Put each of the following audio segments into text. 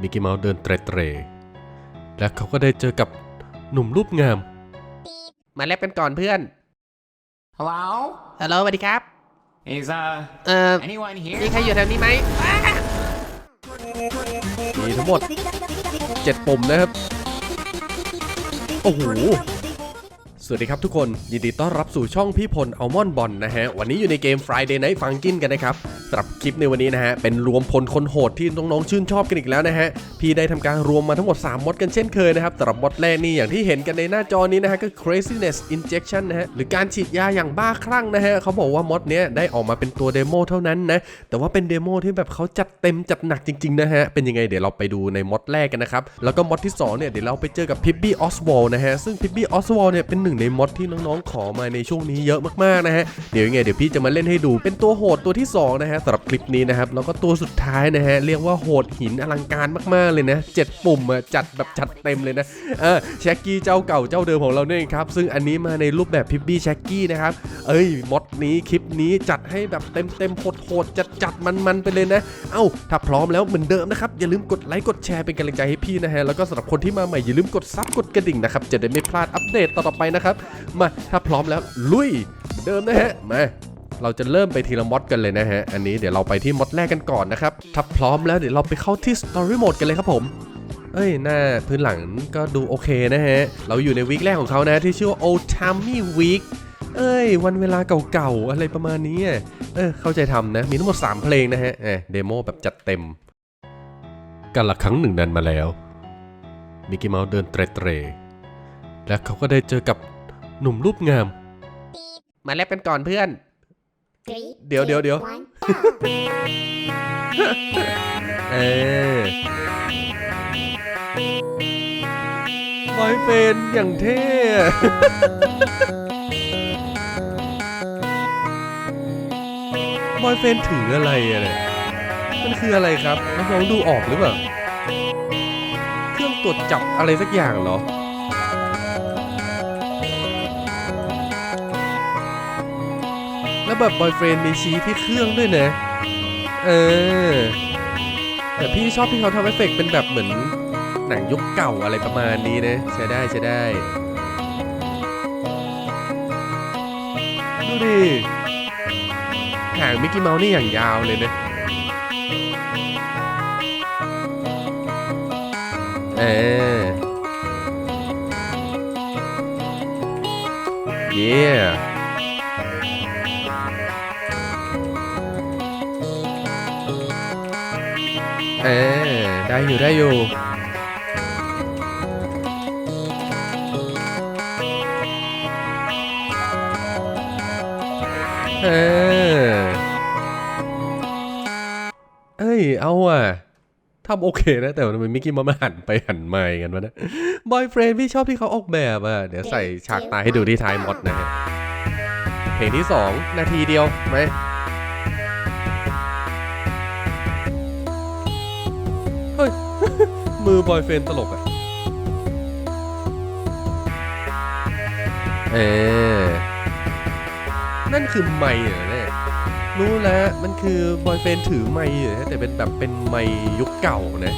มิกกี้เมาส์เดินเตร็ดเตร่และเขาก็ได้เจอกับหนุ่มรูปงาม มาแลบกันก่อนเพื่อน Hello? ฮัลโหลสวัสดีครับ Is uh เอ่อ anyone here? มีใครอยู่แถวนี้ไหมมีทั้งหมดเจ็ดปุ่มนะครับ โอ้โห สวัสดีครับทุกคน ยินดีต้อนรับสู่ช่องพี่พลอัลมอนบอลนะฮะ วันนี้อยู่ในเกม Friday Night Funkin กันนะครับสำหรับคลิปในวันนี้นะฮะ เป็นรวมพลคนโหดที่น้องๆชื่นชอบกันอีกแล้วนะฮะ พี่ได้ทำการรวมมาทั้งหมด 3มดกันเช่นเคยนะครับสำหรับมดแรกนี่อย่างที่เห็นกันในหน้าจอนี้นะฮะก็ craziness injection นะฮะหรือการฉีดยาอย่างบ้าคลั่งนะฮะเขาบอกว่ามดเนี้ยได้ออกมาเป็นตัวเดโมเท่านั้นนะแต่ว่าเป็นเดโมที่แบบเขาจัดเต็มจัดหนักจริงๆนะฮะเป็นยังไงเดี๋ยวเราไปดูในมดแรกกันนะครับแล้วก็มดที่สองเนี่ยเดี๋ยวเราไปเจอกับพิบบี้ออสวอลนะฮะซึ่งพิบบี้ออสวอลเนี่ยเป็นหนึ่งในมดที่น้องๆ ขอมาในช่วงนี้เยอะมากๆนะฮะ เดี๋ยวยังไงเดี๋ยวพี่จะมาเล่นให้ดู เป็นตัวโหดตัวที่สองนะฮะสำหรับคลิปนี้นะครับ แล้วก็ตัวสุดท้ายนะฮะ เรียกว่าโหดหินอลังการมากๆเลยนะเจ็ดปุ่มอะจัดแบบจัดเต็มเลยนะ เออแช็กกี้เจ้าเก่าเจ้าเดิมของเราเนี่ยครับ ซึ่งอันนี้มาในรูปแบบพิบบี้แช็กกี้นะครับ เอ้ยมดนี้คลิปนี้จัดให้แบบเต็มเต็มๆโหดๆจัดจัดมันๆไปเลยนะ เอ้าถ้าพร้อมแล้วเหมือนเดิมนะครับอย่าลืมกดไลค์กดแชร์เป็นกำลังใจให้พี่นะฮะแล้วก็สำหรับคนที่มาใหม่อย่าลืมกดซับกดกระดิ่งนะครับจะได้ไม่พลาดอัปเดตต่อไปนะครับมาถ้าพร้อมแล้วลุยเดิมนะฮะ มาเราจะเริ่มไปทีละมอดกันเลยนะฮะ อันนี้เดี๋ยวเราไปที่มอดแรกกันก่อนนะครับ ถ้าพร้อมแล้วเดี๋ยวเราไปเข้าที่ Story Mode กันเลยครับผม เอ้ย หน้าพื้นหลังก็ดูโอเคนะฮะ เราอยู่ในวีคแรกของเขานะที่ชื่อว่า Old Timey Week เอ้ย วันเวลาเก่าๆ อะไรประมาณนี้ เออ เข้าใจทำนะ มีทั้งหมด 3 เพลงนะฮะเอเดโมแบบจัดเต็ม กันละครั้งหนึ่งนั้นมาแล้วมิกกี้เมาส์เดินเตร็ดเตร่และเขาก็ได้เจอกับ หนุ่มรูปงาม มาแลบกันก่อนเพื่อน เดี๋ยวเดี๋ยวเดี๋ยวเออไว้เป็นอย่างเท่ บอยเฟนถืออะไรอะเนี่ยมันคืออะไรครับน้องๆดูออกหรือเปล่า เครื่องตรวจจับอะไรสักอย่างเหรอ แล้วแบบบอยเฟรนมีชี้ที่เครื่องด้วยนะ เออ แต่พี่ชอบที่เขาทำเอฟเฟกเป็นแบบเหมือนหนังยุคเก่าอะไรประมาณนี้นะ ใช้ได้ใช้ได้ ดูดิหางมิกกี้เมาส์นี่อย่างยาวเลยนะ เออเได้อยู่ได้อยู่เออเอ้ย เอาอะทำโอเคนะ แต่ทำไมมิกกี้มามหันไปหันมาอย่างนั้นวะนะบอยเฟรนพี่ชอบที่เขาออกแบบอะ เดี๋ยวใส่ฉากตายให้ดูที่ท้ายมดนะฮะเพลงที่สองนาทีเดียวไหม อบอยเฟนตลกอะเออนั่นคือไมค์เหรอเนี่ยรู้แล้ว มันคือบอยเฟนถือไมค์เหรอแต่เป็นแบบเป็นไมค์ยุคเก่านะ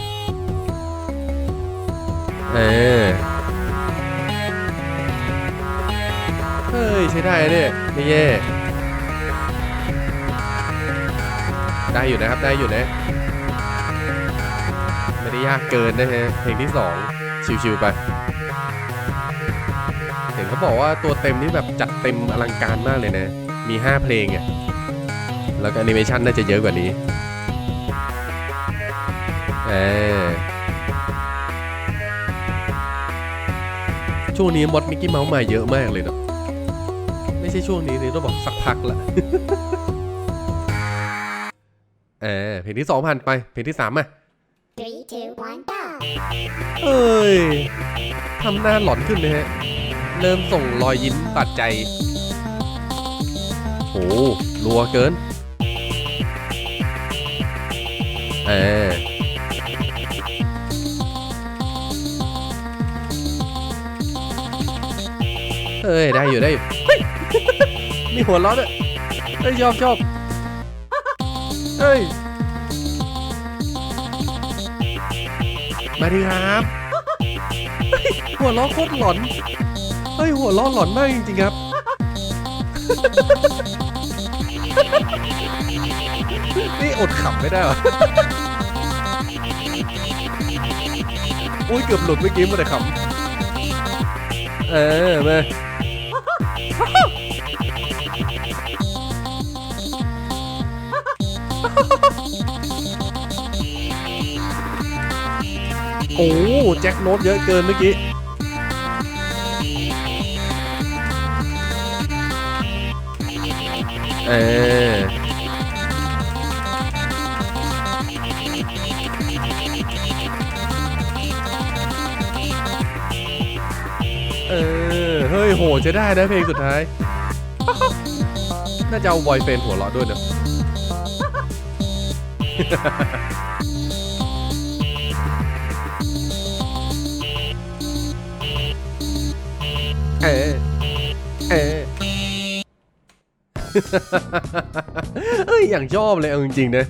เออเฮ้ย ใช้ได้เนี่ยไม่แย่ได้อยู่นะครับ ได้อยู่นะ ไม่ได้ยากเกินนะฮะเพลงที่ 2 ชิวๆไป เห็นเขาบอกว่าตัวเต็มนี่แบบจัดเต็มอลังการมากเลยนะ มี 5 เพลงอะแล้วก็แอนิเมชันน่าจะเยอะกว่านี้เออช่วงนี้มดมิกกี้เมาส์มาเยอะมากเลยเนาะไม่ใช่ช่วงนี้นี่ต้องบอกสักพักละเออเพลงที่สองผ่านไปเพลงที่สามอะ Three, two, one, go! เอ้ยทำหน้าหลอนขึ้นเลยฮะ เริ่มส่งรอยยิ้มบาดใจ โหรัวเกิน เออเอ้ย ได้อยู่ได้อยู่เฮ้ยมีหัวเราะด้วยเอ้ยชอบชอบเอ้ย มาดีครับ หัวล้อโคตรหลอน เฮ้ยหัวล้อหลอนมากจริงๆครับ นี่อดขำไม่ได้หรออุ้ยเกือบหลุดเมื่อกี้มาแต่ขำเออไป โอ้แจ็คโน้ตเยอะเกินเมื่อกี้เออเออ เฮ้ยโหจะได้นะเพลงสุดท้าย น่าจะเอาบอยเฟนหัวเราะด้วยเนอะ เออ เออ เอ้ยอย่างชอบเลยเอาจริงๆนะ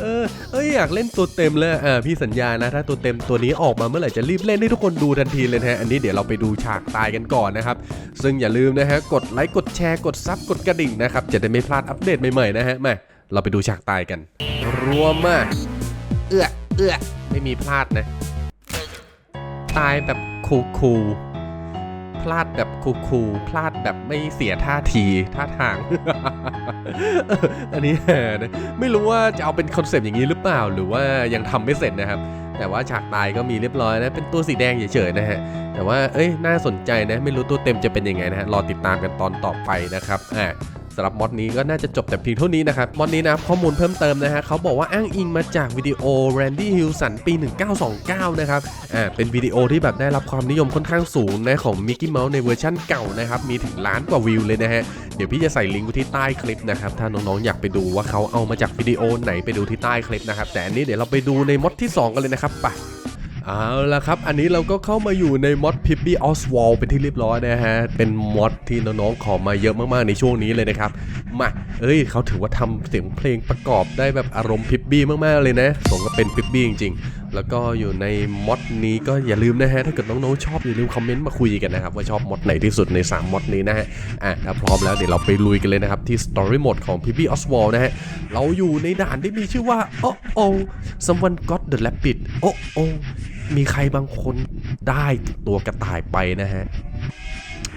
เออเอ้ยอยากเล่นตัวเต็มเลยอ่าพี่สัญญานะ ถ้าตัวเต็มตัวนี้ออกมาเมื่อไหร่จะรีบเล่นให้ทุกคนดูทันทีเลยนะฮะอันนี้เดี๋ยวเราไปดูฉากตายกันก่อนนะครับ ซึ่งอย่าลืมนะฮะกดไลค์กดแชร์กดซับกดกระดิ่งนะครับจะได้ไม่พลาดอัปเดตใหม่ๆนะฮะมาเราไปดูฉากตายกัน รวมมากเอื้อเอื้อไม่มีพลาดนะ ตายแบบคูลๆ ลาดแบบคูคูลๆพลาดแบบไม่เสียท่าทีท่าทาง อันนี้ไม่รู้ว่าจะเอาเป็นคอนเซปต์อย่างนี้หรือเปล่า หรือว่ายังทำไม่เสร็จนะครับ แต่ว่าฉากตายก็มีเรียบร้อยนะเป็นตัวสีแดงเฉยๆนะฮะแต่ว่าเอ้ยน่าสนใจนะ ไม่รู้ตัวเต็มจะเป็นยังไงนะฮะรอติดตามกันตอนต่อไปนะครับอ่า สำหรับมอดนี้ก็น่าจะจบแต่เพียงเท่านี้นะครับมอดนี้นะข้อมูลเพิ่มเติมนะฮะเขาบอกว่าอ้างอิงมาจากวิดีโอ Randy Hilson ปี 1929 นะครับอ่าเป็นวิดีโอที่แบบได้รับความนิยมค่อนข้างสูงนะของ Mickey Mouse ในเวอร์ชั่นเก่านะครับมีถึงล้านกว่าวิวเลยนะฮะเดี๋ยวพี่จะใส่ลิงก์ไว้ที่ใต้คลิปนะครับถ้าน้องๆอยากไปดูว่าเขาเอามาจากวิดีโอไหนไปดูที่ใต้คลิปนะครับแต่อันนี้เดี๋ยวเราไปดูในมอดที่ 2 กันเลยนะครับไป เอาละครับ อันนี้เราก็เข้ามาอยู่ในมอด p i p p y Oswald เป็นที่เรียบร้อยนะฮะ เป็นมอดที่น้องๆขอมาเยอะมากๆในช่วงนี้เลยนะครับ มา เอ้ยเขาถือว่าทำเสียงเพลงประกอบได้แบบอารมณ์พิบบี้มากๆเลยนะสมกับเป็นพิบบี้จริงๆ แล้วก็อยู่ในมอดนี้ก็อย่าลืมนะฮะ ถ้าเกิดน้องๆชอบอย่าลืมคอมเมนต์มาคุยกันนะครับ ว่าชอบมอดไหนที่สุดใน 3มอดนี้นะฮะ อะถ้าพร้อมแล้วเดี๋ยวเราไปลุยกันเลยนะครับที่ Story Mode ของ p i p p y Oswald นะฮะ เราอยู่ในด่านที่มีชื่อว่าโอ้โอ้ someone got the rabbit โอ้โอ้ มีใครบางคนได้ตัวกระต่ายไปนะฮะ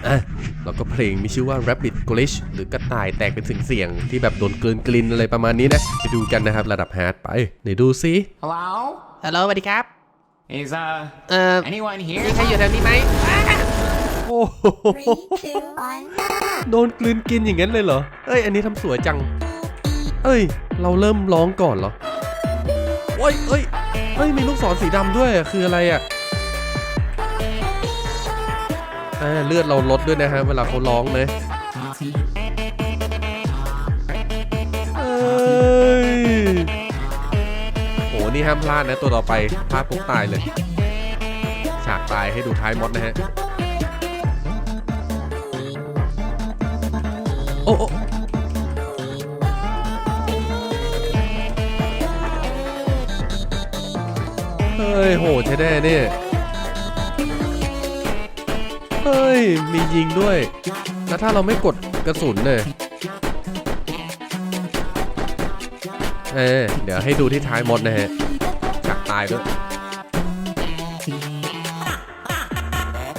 อะแล้วก็เพลงมีชื่อว่า Rabbit Glitch หรือกระต่ายแตกเป็นเสียงๆที่แบบโดนกลืนกลินอะไรประมาณนี้นะ ไปดูกันนะครับระดับฮาร์ดไปไหนดูซิ Hello? ฮัลโหลสวัสดีครับ Is uh เอ่อ anyone มี here? ใครอยู่แถวนี้ไหมโอ้โห Three, two, one, go! โดนกลืนกินอย่างนั้นเลยเหรอ เอ้ย อันนี้ทำสวยจัง เอ้ย เราเริ่มร้องก่อนเหรอ โอ้ย เอ้ย เอ้ย มีลูกศรสีดำด้วยคืออะไรอะอ่าเลือดเราลดด้วยนะฮะ เวลาเขาร้องนะเอ้ยโหนี่ห้ามพลาดนะตัวต่อไปพลาดปุ๊บตายเลย ฉากตายให้ดูท้ายมดนะฮะ ฮ้ยโหใช้ได้เนี่ยเฮ้ย มียิงด้วย แล้วถ้าเราไม่กดกระสุนเนี่ยเออเดี๋ยวให้ดูที่ท้ายมดนะฮะจักตายด้วย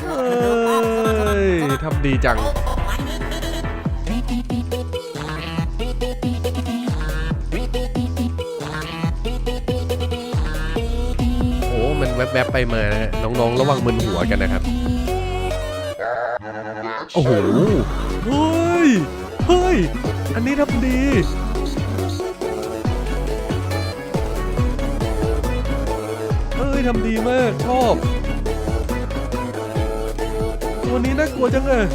เอ้ยทำดีจัง แวบๆไปมานะฮะน้องๆ ระวังมึนหัวกันนะครับ โอ้โห เฮ้ย เฮ้ย อันนี้ทำดีเอ้ยทำดีมาก ชอบ ตัวนี้น่ากลัวจังเลย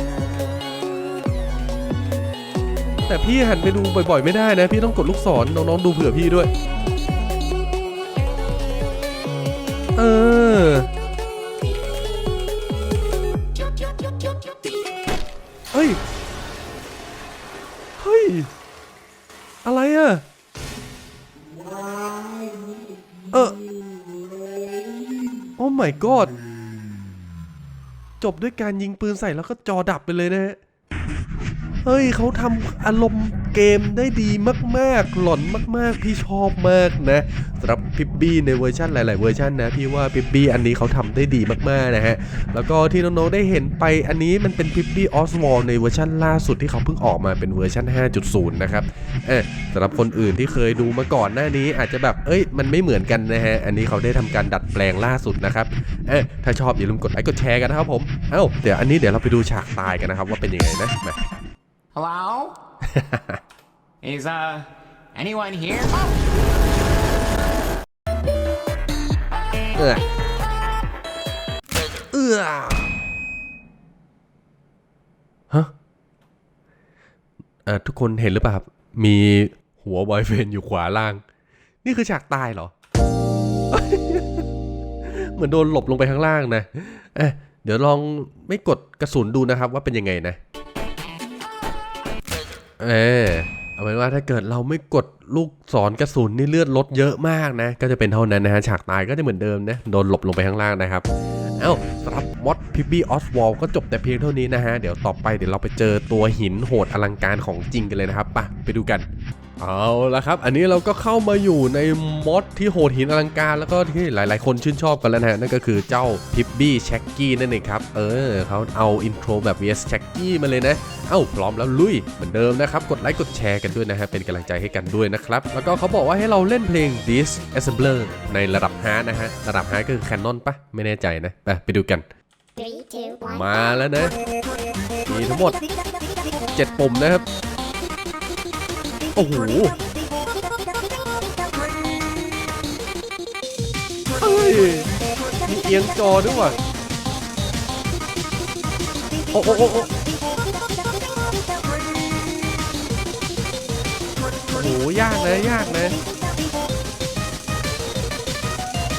แต่พี่หันไปดูบ่อยๆ ไม่ได้นะ พี่ต้องกดลูกศรน้องๆดูเผื่อพี่ด้วย เออ เฮ้ย เฮ้ย อะไรอะเออ โอ้ my god จบด้วยการยิงปืนใส่แล้วก็จอดับไปเลยนะฮะ เฮ้ยเขาทำอารมณ์ เกมได้ดีมากๆ หล่อนมากๆ พี่ชอบมากนะสำหรับพิบบี้ในเวอร์ชันหลาย ๆ เวอร์ชันนะพี่ว่าพิบบี้อันนี้เขาทำได้ดีมากๆนะฮะแล้วก็ที่น้องๆได้เห็นไปอันนี้มันเป็นพิบบี้ออสวอลในเวอร์ชันล่าสุดที่เขาเพิ่งออกมาเป็นเวอร์ชัน5.0 นะครับเออสำหรับคนอื่นที่เคยดูมาก่อนหน้านี้อาจจะแบบเอ้ยมันไม่เหมือนกันนะฮะอันนี้เขาได้ทำการดัดแปลงล่าสุดนะครับเออถ้าชอบอย่าลืมกดไลค์กดแชร์กันนะครับผมเอ้าเดี๋ยวอันนี้เดี๋ยวเราไปดูฉากตายกันนะครับว่าเป็นยังไงนะมา Hello? Is, uh, anyone here? เออเออฮะเออทุกคนเห็นหรือเปล่าครับ มีหัวบอยเฟนอยู่ขวาล่าง นี่คือฉากตายเหรอ เหมือนโดนหลบลงไปข้างล่างนะเอะเดี๋ยวลองไม่กดกระสุนดูนะครับว่าเป็นยังไงนะ เออ เอาเป็นว่าถ้าเกิดเราไม่กดลูกศรกระสุนนี่เลือดลดเยอะมากนะ ก็จะเป็นเท่านั้นนะฮะฉากตายก็จะเหมือนเดิมนะโดนหลบลงไปข้างล่างนะครับเอ้าสำหรับมอดพิบบี้ออสวอลก็จบแต่เพียงเท่านี้นะฮะเดี๋ยวต่อไปเดี๋ยวเราไปเจอตัวหินโหดอลังการของจริงกันเลยนะครับไปไปดูกัน เอาละครับ อันนี้เราก็เข้ามาอยู่ในมอดที่โหดหินอลังการ แล้วก็ที่หลาย ๆ คนชื่นชอบกันแล้วนะฮะนั่นก็คือเจ้าพิบบี้แช็กกี้นั่นเองครับ เออเขาเอาอินโทรแบบ vs แช็กกี้มาเลยนะ เอ้า พร้อมแล้วลุย เหมือนเดิมนะครับ กดไลค์กดแชร์กันด้วยนะฮะเป็นกำลังใจให้กันด้วยนะครับ แล้วก็เขาบอกว่าให้เราเล่นเพลง This Assembler ในระดับฮาร์ดนะฮะระดับฮาร์ดก็คือแคนนอนปะไม่แน่ใจนะไปไปดูกัน Three, two, one. มาแล้วนะมีทั้งหมด 7 ปุ่มนะครับ โอ้โหเฮ้ยมีเอียงจอด้วยว่ะโอ้โอ้โอ้โหยากนะยากนะ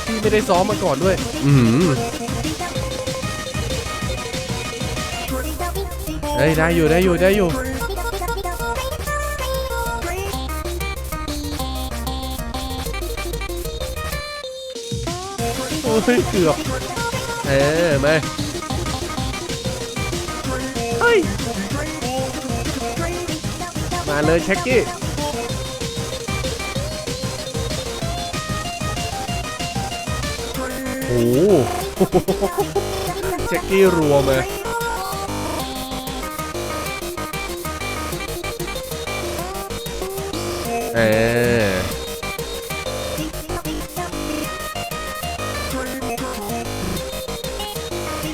พี่ไม่ได้ซ้อมมาก่อนด้วย อือหือเฮ้ยได้อยู่ได้อยู่ได้อยู่ โอ้ยเกือบเออมเฮ้ย มาเลยเช็คกี้โอ้โหเช็คกี้รัวมาเออ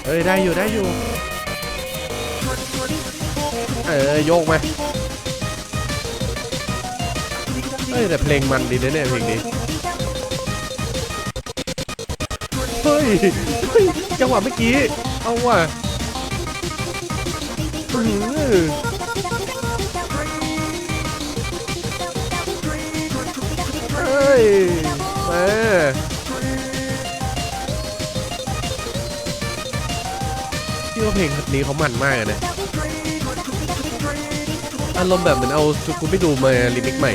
เอ้ยได้อยู่ได้อยู่ เออโยกมาเฮ้ยแต่เพลงมันดีนะเนี่ยเพลงนี้ เฮ้ยเฮ้ยจังหวะเมื่อกี้ เอาว่ะอื้อเฮ้ยมา พี่ว่าเพลงนี้เขามันมากเลยนะอารมณ์แบบเหมือนเอาสกูไปดูมารีมิกใหม่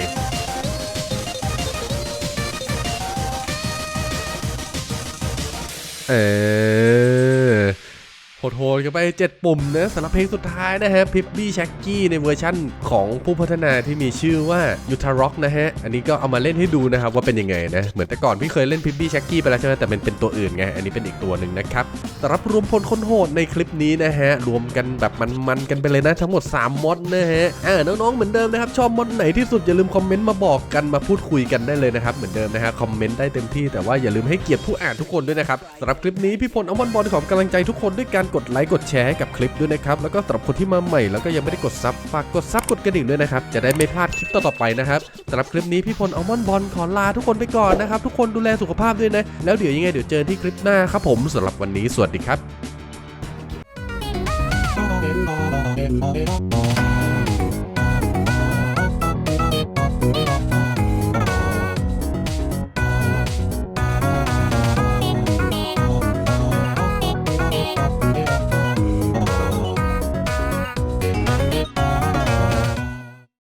เออ โหดๆกันไป 7 ปุ่มนะสำหรับเพลงสุดท้ายนะฮะพิบบี้แช็กกี้ในเวอร์ชั่นของผู้พัฒนาที่มีชื่อว่ายูทาร็อกนะฮะ อันนี้ก็เอามาเล่นให้ดูนะครับว่าเป็นยังไงนะ เหมือนแต่ก่อนพี่เคยเล่นพิบบี้แช็กกี้ไปแล้วใช่ไหมแต่เป็นเป็นตัวอื่นไง อันนี้เป็นอีกตัวหนึ่งนะครับสำหรับรวมพลคนโหดในคลิปนี้นะฮะ รวมกันแบบมันๆกันไปเลยนะทั้งหมด 3มอดนะฮะอ่าน้องๆเหมือนเดิมนะครับชอบมอดไหนที่สุดอย่าลืมคอมเมนต์มาบอกกันมาพูดคุยกันได้เลยนะครับเหมือนเดิมนะฮะคอมเมนต์ได้เต็มที่แต่ว่าอย่าลืมให้เกียรติผู้อ่านทุกคนด้วยนะครับสำหรับคลิปนี้พี่พลอมอนบอลขอกำลังใจทุกคนด้วยการกดดไลค์กดแชร์ให้กับคลิปด้วยนะครับ แล้วก็สำหรับคนที่มาใหม่แล้วก็ยังไม่ได้กดซับฝากกดซับกดกระดิ่งด้วยนะครับ จะได้ไม่พลาดคลิปต่อๆไปนะครับสำหรับคลิปนี้พี่พลอมอนบอลขอลาทุกคนไปก่อนนะครับ ทุกคนดูแลสุขภาพด้วยนะ แล้วเดี๋ยวยังไงเดี๋ยวเจอที่คลิปหน้าครับผมสำหรับวันนี้สวัสดีครับ